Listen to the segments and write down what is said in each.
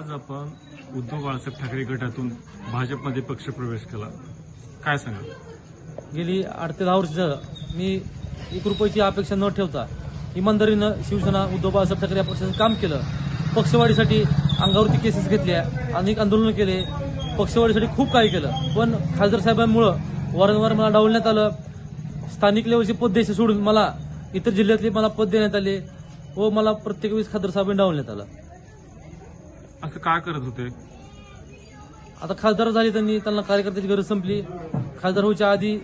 आज आपण उद्धव बाळासाहेब ठाकरे गटातून भाजपमध्ये पक्षप्रवेश केला. काय सांगा गेली आठ ते दहा वर्ष मी एक रुपयाची अपेक्षा न ठेवता इमानदारीनं शिवसेना उद्धव बाळासाहेब ठाकरे या पक्षाचं काम केलं. पक्षवाढीसाठी अंगावरती केसेस घेतल्या अनेक आंदोलनं केले. पक्षवाढीसाठी खूप काही केलं. पण खासदार साहेबांमुळं वारंवार मला डावलण्यात आलं. स्थानिक लेवलचे पद द्यायचे सोडून मला इतर जिल्ह्यातले मला पद देण्यात आले व मला प्रत्येक वेळेस खासदार साहेबांनी डावलण्यात आलं. असं काय करत होते? आता खासदार झाले त्यांनी त्यांना कार्यकर्त्याची गरज संपली. खासदार व्हायच्या आधी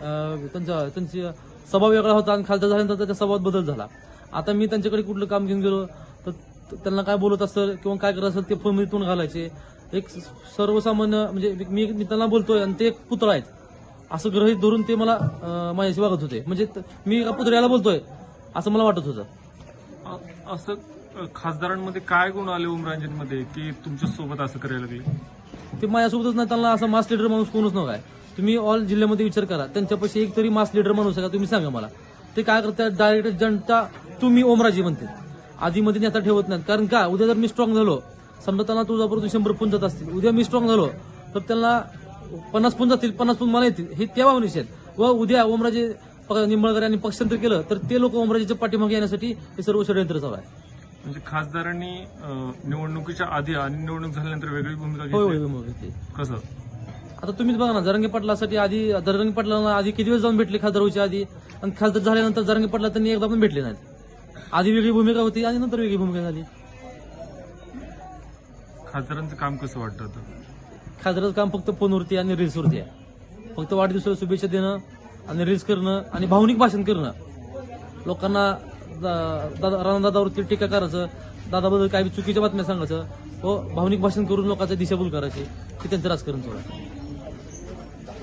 अं, त्यांचा त्यांची स्वभाव वेगळा होता आणि खासदार झाल्यानंतर त्याच्या स्वभावात बदल झाला. आता मी त्यांच्याकडे कुठलं काम घेऊन गेलो तर त- त्यांना काय बोलत असेल किंवा काय करत असेल ते फोनमध्ये तोंड घालायचे. एक स- सर्वसामान्य म्हणजे मी मी त्यांना बोलतोय आणि ते एक पुतळा आहेत. असं ग्रहित धरून ते मला अं, माझ्याशी वागत होते. म्हणजे त- मी एका पुतळ्याला बोलतोय असं मला वाटत होतं. असं खासदारांमध्ये काय गुण आले उमरांजनमध्ये की तुमच्यासोबत असं करायला लागले? ते माझ्यासोबतच नाही त्यांना असं मास लीडर माणूस कोणच नव्हता. तुम्ही ऑल जिल्ह्यामध्ये विचार करा. त्यांच्यापाशी एक तरी मास लीडर माणूस आहे का तुम्ही सांगा मला. ते काय करतात डायरेक्ट जनता तुम्ही ओमराजी म्हणते. आधीमध्ये नेता ठेवत नाहीत. कारण का उद्या जर मी स्ट्रॉंग झालो समजा त्यांना तुळजापूर शंभर फोन जात असतील. उद्या मी स्ट्रॉंग झालो तर त्यांना पन्नास फोन जातील पन्नास फोन मला येतील. हे तेव्हा आहेत. व उद्या ओमराजे निंबळकर यांनी पक्षांतर केलं तर ते लोक ओमराजेच्या पाठीमागे येण्यासाठी हे सर्व षडयंत्र चालू आहे. म्हणजे खासदारांनी निवडणुकीच्या आधी आणि निवडणूक झाल्यानंतर वेगळी भूमिका घेतली. कसं? आता तुम्हीच बघा ना जरंगे पाटलासाठी आधी जरंगे पाटलांना आधी किती वेळ जाऊन भेटले खासदार आधी? आणि खासदार झाल्यानंतर जरंगे पाटला त्यांनी एकदा पण भेटले नाहीत. आधी वेगळी भूमिका होती आणि नंतर वेगळी भूमिका झाली. खासदारांचं काम कसं वाटतं खासदाराचं काम फक्त फोनवरती आणि रील्सवरती आहे. फक्त वाढदिवसाला शुभेच्छा देणं आणि रील्स करणं आणि भावनिक भाषण करणं. लोकांना दा- दादा राणादादावरती टीका करायचं. दादाबद्दल काही चुकीच्या बातम्या सांगायचं. व भावनिक भाषण करून लोकांचा दिशाभूल करायची. हे त्यांचं राजकारण सोडायचं